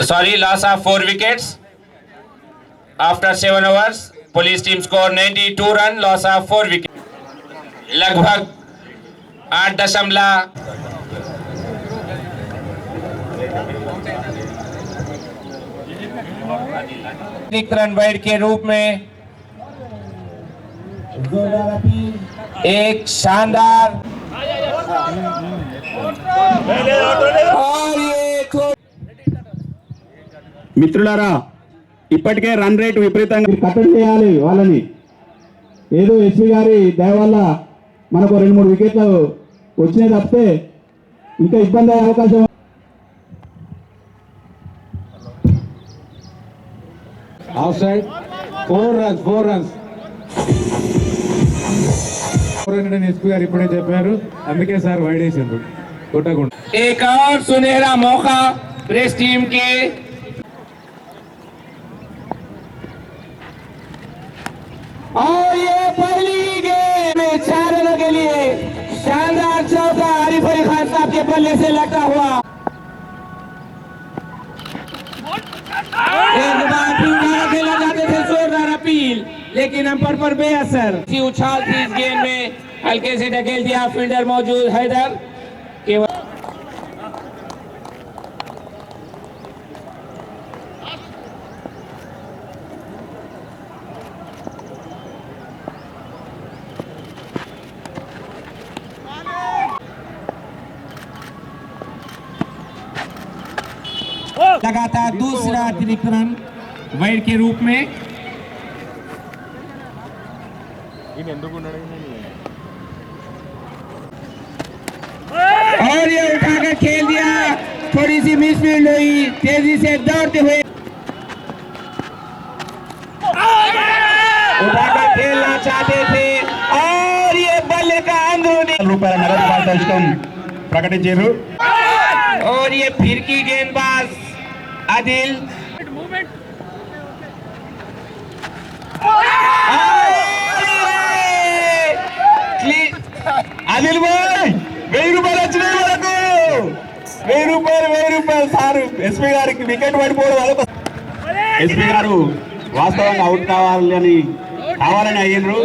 Sorry, loss of four wickets. After seven overs, police team score 92 run, loss of four wickets. लगभग आठ दशमलव run wide के रूप में एक शानदार और ये थो- మిత్రులారా ఇప్పటికే రన్ రేట్ విపరీతంగా కట్టడి చేయాలి వాళ్ళని ఏదో ఎస్పీ గారి దయ వల్ల మనకు రెండు మూడు వికెట్లు వచ్చినాయి తప్పితే ఇంకా ఇబ్బంది అయ్యే అవకాశం off side four runs four runs four hundred SP గారు ఇప్పుడే చెప్పారు అందుకే సార్ వైడ్ వేసిండ్రు కొట్టకుండా एक और सुनहरा मौका प्रेस टीम के और ये पहली गेम में चार रनों के लिए शानदार चौका आरिफ अली खान साहब के बल्ले से लगता हुआ एक बार फिर उठाकर खेला जाते थे जोरदार अपील लेकिन अंपर पर बेअसर। थी उछाल थी इस गेंद में। हल्के से ढकेल दिया फील्डर मौजूद हैदर। केवल लगातार दूसरा अतिरिक्त रन वाइड के रूप में। और ये उठाकर खेल दिया थोड़ी सी मिसफील्ड हुई तेजी से दौड़ते हुए उठाकर खेलना चाहते थे और ये बल्ले का अंदरूनी రూపాయల నగదు పారితోషికం ప్రకటించారు और ये फिरकी गेंदबाज आदिल అనిల్ భాయ్ వెయ్యి రూపాయలు వచ్చినాయి మనకు. వెయ్యి రూపాయలు వెయ్యి రూపాయలు సార్. ఎస్పీ గారికి వికెట్ పడిపోవడం వల్ల ఎస్పీ గారు వాస్తవంగా అవుట్ కావాలని కావాలని అయ్యిండ్రు.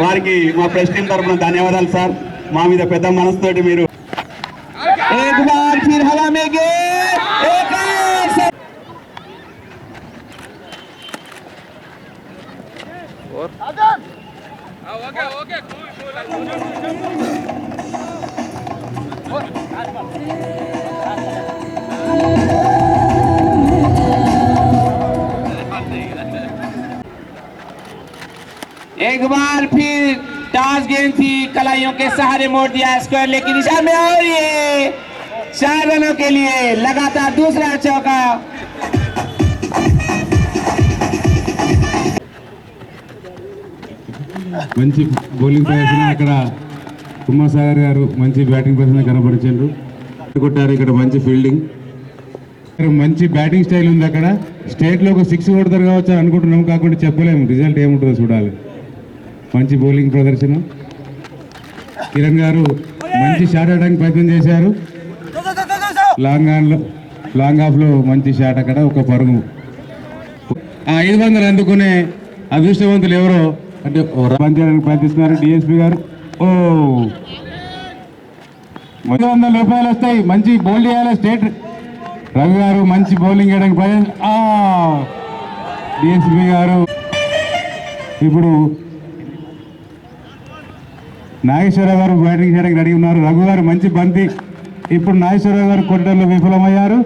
వారికి మా ప్రెస్ టీం తరఫున ధన్యవాదాలు సార్. మా మీద పెద్ద మనసుతోటి మీరు एक बार फिर टॉस गेंद थी कलाइयों के सहारे मोड़ दिया स्क्वायर लेकिन निशान में और ये चार रनों के लिए लगातार दूसरा चौका మంచి బౌలింగ్ ప్రదర్శన అక్కడ కుమారసాగర్ గారు మంచి బ్యాటింగ్ ప్రదర్శన కనబరిచారు కొట్టారు ఇక్కడ మంచి ఫీల్డింగ్ ఇక్కడ మంచి బ్యాటింగ్ స్టైల్ ఉంది అక్కడ స్టేట్లో ఒక సిక్స్ కొడతారు కావచ్చు అని అనుకుంటున్నాం కాకుండా చెప్పలేము రిజల్ట్ ఏముంటుందో చూడాలి మంచి బౌలింగ్ ప్రదర్శన. కిరణ్ గారు మంచి షాట్ ఆడడానికి ప్రయత్నం చేశారు. లాంగ్ ఆన్లో లాంగ్ ఆఫ్లో మంచి షాట్ అక్కడ ఒక పరుగు. ఆ ఐదు వందలు అందుకునే అదృష్టవంతులు ఎవరో అంటే ఓ ప్రయత్నిస్తున్నారు డిఎస్పి గారు. ఓ. ఐదు వందల రూపాయలు వస్తాయి. మంచి బౌల్ చేయాలి స్టేట్. రవి గారు మంచి బౌలింగ్ వేయడానికి ప్రయత్నం డిఎస్పి గారు. ఇప్పుడు నాగేశ్వరరావు గారు బ్యాటింగ్ చేయడానికి రెడీ ఉన్నారు. రఘు గారు మంచి బంతి. ఇప్పుడు నాగేశ్వరరావు గారు కొట్టడంలో విఫలమయ్యారు.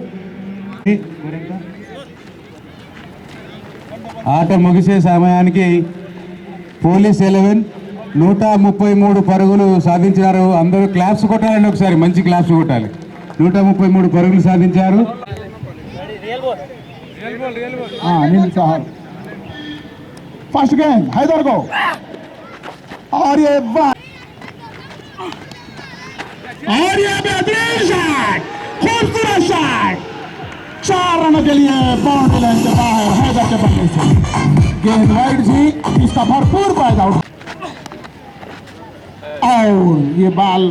ఆట ముగిసే సమయానికి పోలీస్ ఎలెవెన్ నూట ముప్పై మూడు పరుగులు సాధించారు అందరూ క్లాప్స్ కొట్టాలండి ఒకసారి. మంచి క్లాప్స్ కొట్టాలి. నూట ముప్పై మూడు పరుగులు సాధించారు. ఫస్ట్ గేమ్ హైదరాబాద్ और ये वाह और ये बेहतरीन शॉट खूबसूरत शॉट चार रनों के लिए बाउंड्री लाइन के बाहर हैदर के बल्ले से गेंद वाइड थी इसका भरपूर फ़ायदा उठा और ये बाल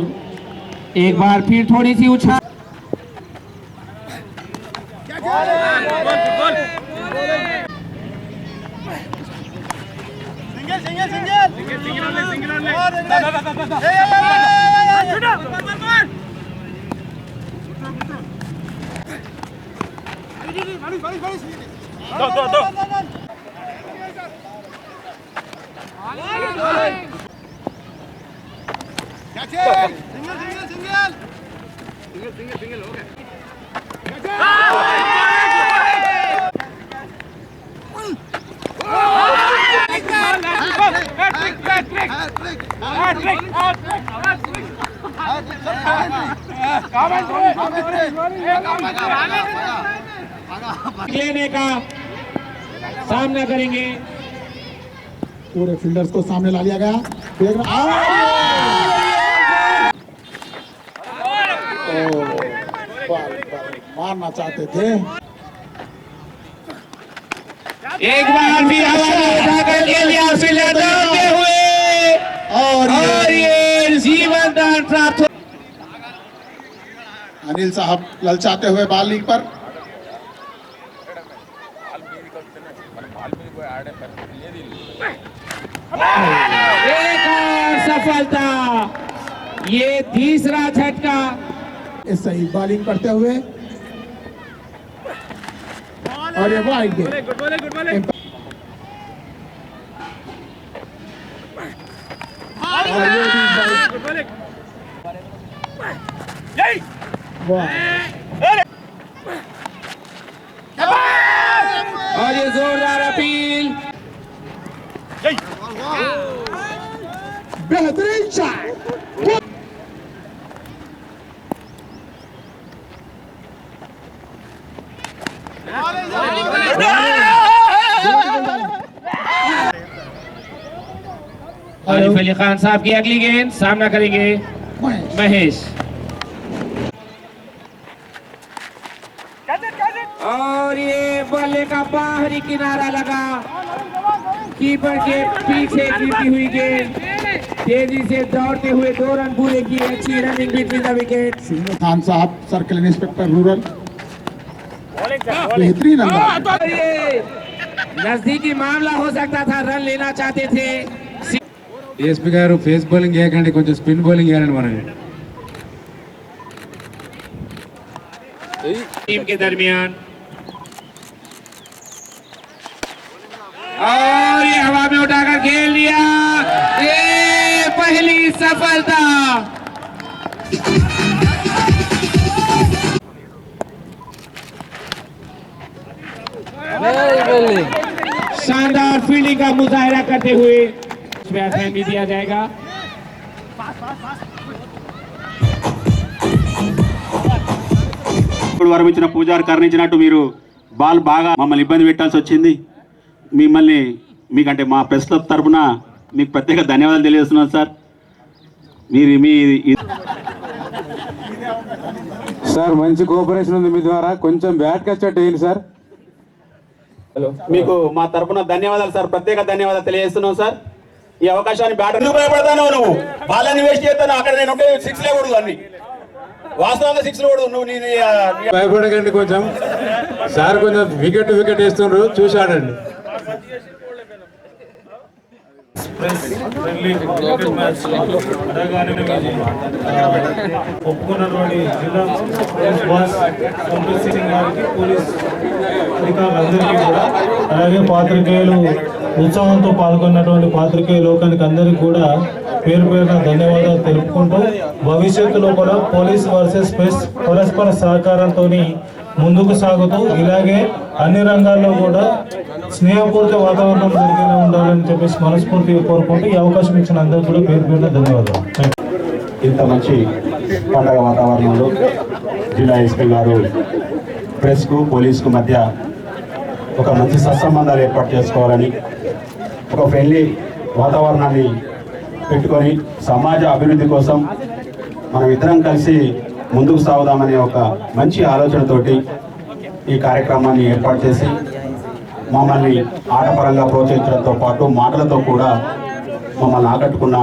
एक बार फिर थोड़ी सी Patrick! Patrick! Patrick! Patrick! लेने का सामना करेंगे। पूरे फील्डर्स को सामने ला लिया गया। देख रहा मारना चाहते थे। एक बार फिर हवा में उठाकर के लिया फील्डर दौड़ते हुए और और ये ये जीवन प्राप्त हो। अनिल साहब ललचाते हुए बॉलिंग पर। एक और सफलता ये तीसरा झटका। इस सही बॉलिंग करते हुए। और ये वाइड गेंद और ये भी और ये जोरदार अपील। बेहतरीन शॉट आरिफ अली खान साहब की अगली गेंद सामना करेंगे महेश और ये बल्ले का बाहरी किनारा लगा कीपर के पीछे गिरती हुई गेंद तेजी से दौड़ते हुए दो रन पूरे किए अच्छी running between the wicket Khan साहब सर्कल इंस्पेक्टर रूरल बेहतरीन अंदाज और ये नजदीकी मामला हो सकता था रन लेना चाहते थे ఏఎస్పీ గారు ఫేస్ బౌలింగ్ వేయకండి కొంచెం స్పిన్ బౌలింగ్ వేయాలండి మనకి टीम के दरमियान सफलता शानदार फील्डिंग का मुजाहरा करते हुए बैट्समैन भी दिया जाएगा ఇప్పుడు వరం ఇచ్చిన పూజారి కరుణించినట్టు మీరు బాల్ బాగా మమ్మల్ని ఇబ్బంది పెట్టాల్సి వచ్చింది మిమ్మల్ని మీకంటే మా ప్రెస్ క్లబ్ తరఫున మీకు ప్రత్యేక ధన్యవాదాలు తెలియజేస్తున్నాను సార్ మీరు మీ సార్ మంచి కోఆపరేషన్ ఉంది మీ ద్వారా. కొంచెం బ్యాట్ కచ్చట్ వేయండి సార్. మీకు మా తరఫున ధన్యవాదాలు సార్. ప్రత్యేక ధన్యవాదాలు తెలియజేస్తున్నాం సార్. ఈ అవకాశాన్ని బ్యాట్ ఎందుకు భయపడతాను నువ్వు? బాలని వేస్ట్ చేస్తాను. అక్కడ నేను ఉంటే సిక్స్ లేకూడదు అన్ని. వాస్తవంగా సిక్స్ లేకూడదు నువ్వు భయపడకండి కొంచెం. సార్ కొంచెం వికెట్ వికెట్ వేస్తుండ్రు. చూసి ఆడండి ఫ్రెండ్లీ క్రికెట్ మ్యాచ్ అనగానే ఒప్పుకున్నటువంటి జిల్లా పోలీస్ బాస్ సోమేశ్ సింగ్ గారికి పోలీస్ అధికారులందరికీ కూడా అలాగే పాత్రికేయులు ఉత్సాహంతో పాల్గొన్నటువంటి పాత్రికేయ లోకానికి అందరికీ కూడా పేరు పేరున ధన్యవాదాలు తెలుపుకుంటూ భవిష్యత్తులో కూడా పోలీస్ వర్సెస్ స్పేస్ పరస్పర సహకారంతో ముందుకు సాగుతూ ఇలాగే అన్ని రంగాల్లో కూడా స్నేహపూర్తి వాతావరణం జరిగేలా ఉండాలని చెప్పేసి మనస్ఫూర్తిగా కోరుకుంటూ ఈ అవకాశం ఇచ్చిన అందరికీ కూడా పేరు పేరున ధన్యవాదాలు. ఇంత మంచి పండగ వాతావరణంలో జిల్లా ఎస్పీ గారు ప్రెస్కు పోలీసుకు మధ్య ఒక మంచి సత్సంబంధాలు ఏర్పాటు చేసుకోవాలని ఒక ఫ్రెండ్లీ వాతావరణాన్ని పెట్టుకొని సమాజ అభివృద్ధి కోసం మనం ఇద్దరం కలిసి ముందుకు సాగుదామనే ఒక మంచి ఆలోచనతోటి ఈ కార్యక్రమాన్ని ఏర్పాటు చేసి మమ్మల్ని ఆటపరంగా ప్రోత్సహించడంతో పాటు మాటలతో కూడా మమ్మల్ని ఆకట్టుకున్న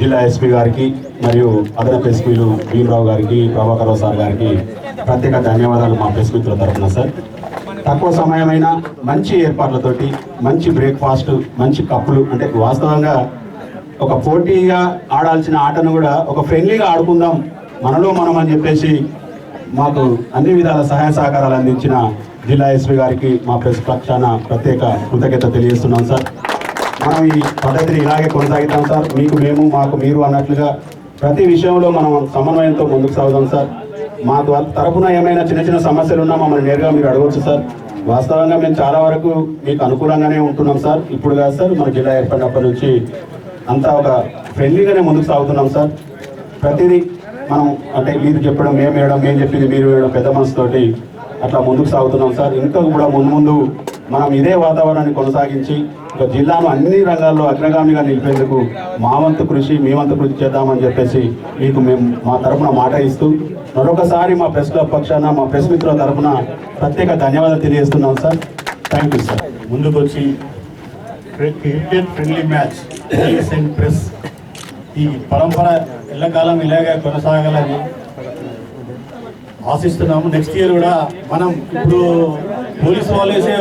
జిల్లా ఎస్పీ గారికి మరియు అదనపు ఎస్పీలు భీమరావు గారికి ప్రభాకర్ సార్ గారికి ప్రత్యేక ధన్యవాదాలు మా ప్రెస్ మిత్రుల తరఫున సార్. తక్కువ సమయమైన మంచి ఏర్పాట్లతోటి మంచి బ్రేక్ఫాస్ట్ మంచి కప్పులు అంటే వాస్తవంగా ఒక పోటీగా ఆడాల్సిన ఆటను కూడా ఒక ఫ్రెండ్లీగా ఆడుకుందాం మనలో మనం అని చెప్పేసి మాకు అన్ని విధాల సహాయ సహకారాలు అందించిన జిల్లా ఎస్పీ గారికి మా ప్రెస్ పక్షాన ప్రత్యేక కృతజ్ఞత తెలియజేస్తున్నాం సార్. మనం ఈ పద్ధతిని ఇలాగే కొనసాగిద్దాం సార్. మీకు మేము మాకు మీరు అన్నట్లుగా ప్రతి విషయంలో మనం సమన్వయంతో ముందుకు సాగుదాం సార్. మా తరఫున తరపున ఏమైనా చిన్న చిన్న సమస్యలు ఉన్నా మమ్మల్ని నేరుగా మీరు అడగవచ్చు సార్. వాస్తవంగా మేము చాలా వరకు మీకు అనుకూలంగానే ఉంటున్నాం సార్. ఇప్పుడు కాదు సార్ మన జిల్లా ఏర్పడినప్పటి నుంచి అంతా ఒక ఫ్రెండ్లీగానే ముందుకు సాగుతున్నాం సార్. ప్రతిదీ మనం అంటే మీరు చెప్పడం మేము వేయడం మేము చెప్పింది మీరు వేయడం పెద్ద మనసుతోటి అట్లా ముందుకు సాగుతున్నాం సార్. ఇంకా కూడా ముందు ముందు మనం ఇదే వాతావరణాన్ని కొనసాగించి ఒక జిల్లాను అన్ని రంగాల్లో అగ్రగామిగా నిలిపేందుకు మా వంతు కృషి మీ వంతు కృషి చేద్దామని చెప్పేసి మీకు మేము మా తరపున మాట ఇస్తూ మరొకసారి మా ప్రెస్ క్లబ్ పక్షాన మా ప్రెస్ మిత్రుల తరఫున ప్రత్యేక ధన్యవాదాలు తెలియజేస్తున్నాం సార్. థ్యాంక్ యూ సార్ ముందుకొచ్చి ఇండియన్ ఫ్రెండ్లీ మ్యాచ్ ప్రెస్ ఈ పరంపర ఎల్లకాలం ఇలాగే కొనసాగాలని ఆశిస్తున్నాము. నెక్స్ట్ ఇయర్ కూడా మనం ఇప్పుడు పోలీసు వాళ్ళు వేసే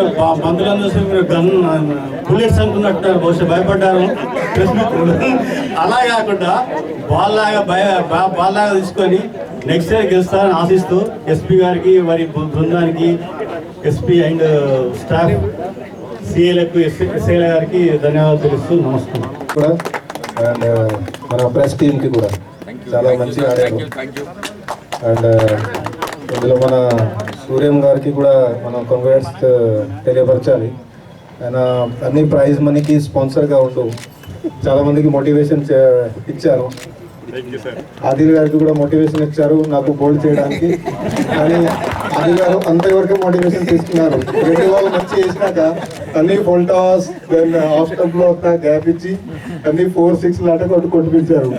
బంధువులను చూసి మీరు గన్ బుల్లెట్స్ అనుకున్నట్టున్నారు బహుశా భయపడ్డారు. అలా కాకుండా వాళ్ళలాగా భయ వాళ్ళలాగా తీసుకొని నెక్స్ట్ ఇయర్ గెలుస్తారని ఆశిస్తూ ఎస్పీ గారికి వారి బృందానికి ఎస్పీ అండ్ స్టాఫ్ సిఏలకు ఎస్ఐల గారికి ధన్యవాదాలు తెలుస్తూ నమస్కారం. అండ్ మన ప్రెస్ టీమ్కి కూడా చాలా మంచిగా ఆడారు. అండ్ ఇందులో మన సూర్యం గారికి కూడా మనం కంగ్రాట్స్ తెలియపరచాలి. ఆయన అన్ని ప్రైజ్ మనీకి స్పాన్సర్గా ఉంటూ చాలా మందికి మోటివేషన్ ఇచ్చారు. ఆదిల్ గారికి కూడా మోటివేషన్ ఇచ్చారు. నాకు బోల్డ్ చేయడానికి. కానీ ఆదిల్ గారు అంతవరకు మోటివేషన్ తీసుకున్నారు. రెండు వాళ్ళు మంచి చేసినాక అన్ని ఫోల్ టాస్ దెన్ ఆఫ్ స్టంప్లో గ్యాప్ ఇచ్చి అన్ని ఫోర్ సిక్స్ లాట కొట్టు కొట్టిపించారు.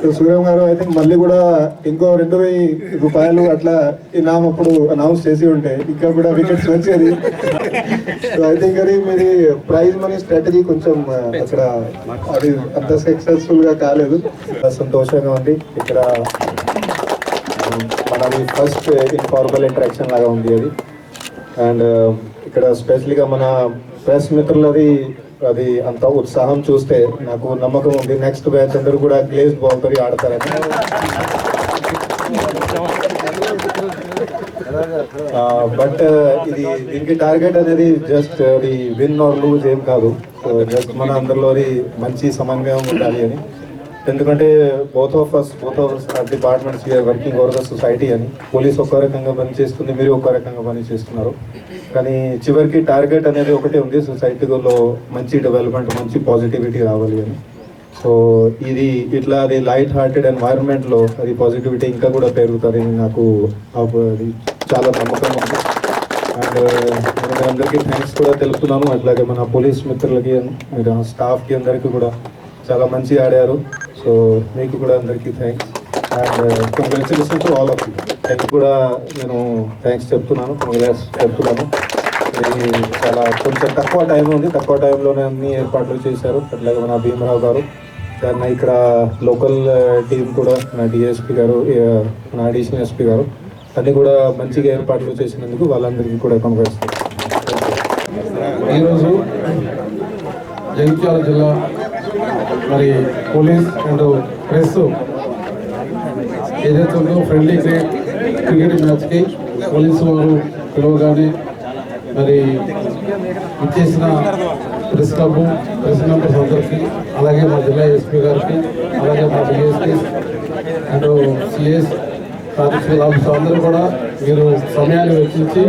సో సూర్యం గారు ఐ థింక్ మళ్ళీ కూడా ఇంకో రెండు వెయ్యి రూపాయలు అట్లా ఇనామ్ అప్పుడు అనౌన్స్ చేసి ఉంటే ఇంకా కూడా వికెట్స్ వచ్చేది. సో ఐ థింక్ అది మీది ప్రైజ్ మనీ స్ట్రాటజీ కొంచెం uh, అక్కడ అది అంత సక్సెస్ఫుల్గా కాలేదు. సంతోషంగా ఉంది. ఇక్కడ మనది ఫస్ట్ ఇన్ఫార్మల్ ఇంటరాక్షన్ లాగా ఉంది అది. అండ్ ఇక్కడ స్పెషల్గా మన ప్రెస్ మిత్రులది అది అంత ఉత్సాహం చూస్తే నాకు నమ్మకం ఉంది. నెక్స్ట్ బ్యాచ్ అందరూ కూడా గ్లేజ్ బాల్ తోటి ఆడతారని బట్ ఇది దీనికి టార్గెట్ అనేది జస్ట్ అది విన్ ఆర్ లూజ్ ఏం కాదు. జస్ట్ మన అందరిలో అది మంచి సమన్వయం ఉండాలి అని. ఎందుకంటే both of us both of departments we're working over the society అని. పోలీస్ ఒక రకంగా పని చేస్తుంది మీరు ఒక రకంగా పని చేస్తున్నారు. కానీ చివరికి టార్గెట్ అనేది ఒకటే ఉంది. సొసైటీలో మంచి డెవలప్మెంట్ మంచి పాజిటివిటీ రావాలి అని. సో ఇది ఇట్లా అది లైట్ హార్టెడ్ ఎన్వైరన్మెంట్లో అది పాజిటివిటీ ఇంకా కూడా పెరుగుతుందని నాకు అది చాలా నమ్మకం ఉంది. అండ్ నేను uh, అందరికీ థ్యాంక్స్ కూడా తెలుపుతున్నాను. అట్లాగే మన పోలీస్ మిత్రులకి స్టాఫ్కి అందరికీ కూడా చాలా మంచిగా ఆడారు. సో మీకు కూడా అందరికీ thanks and congratulation to all of you కూడా నేను థ్యాంక్స్ చెప్తున్నాను. కంగ్రాట్స్ చెప్తున్నాను. ఇది చాలా కొంచెం తక్కువ టైం ఉంది. తక్కువ టైంలోనే అన్ని ఏర్పాట్లు చేశారు. అట్లాగే మన భీమరావు గారు. దాన్ని ఇక్కడ లోకల్ టీం uh, కూడా నా డిఎస్పీ గారు నా అడిషనల్ ఎస్పీ గారు అన్ని కూడా మంచిగా ఏర్పాట్లు చేసినందుకు వాళ్ళందరికీ కూడా కంగ్రాట్స్ ఈరోజు జగిత్యాల జిల్లా మరి పోలీస్ అండ్ ప్రెస్ ఏదైతే ఉందో ఫ్రెండ్లీ క్రికెట్ మ్యాచ్కి పోలీసు వారు పిలవగానే మరి ఇచ్చేసిన ప్రెస్ క్లబ్ ప్రెస్ మెంబర్స్ అందరికీ అలాగే మా జిల్లా ఎస్పీ గారికి అలాగే మా DSP and CS constable officer అందరూ కూడా మీరు సమయాన్ని వెచ్చించి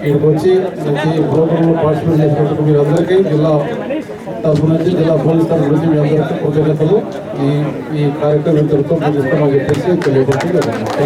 ఇక్కడికి వచ్చి మంచి ప్రోగ్రాంలో పార్టిసిపేట్ చేసినందుకు మీరు అందరికీ జిల్లా తరఫు జిల్లా పోలీస్ తరఫు నుంచి మీ అందరికీ కృతజ్ఞతలు ఈ ఈ కార్యక్రమం ఇంతటితో ముగిస్తామని చెప్పేసి తెలియపడుతుంది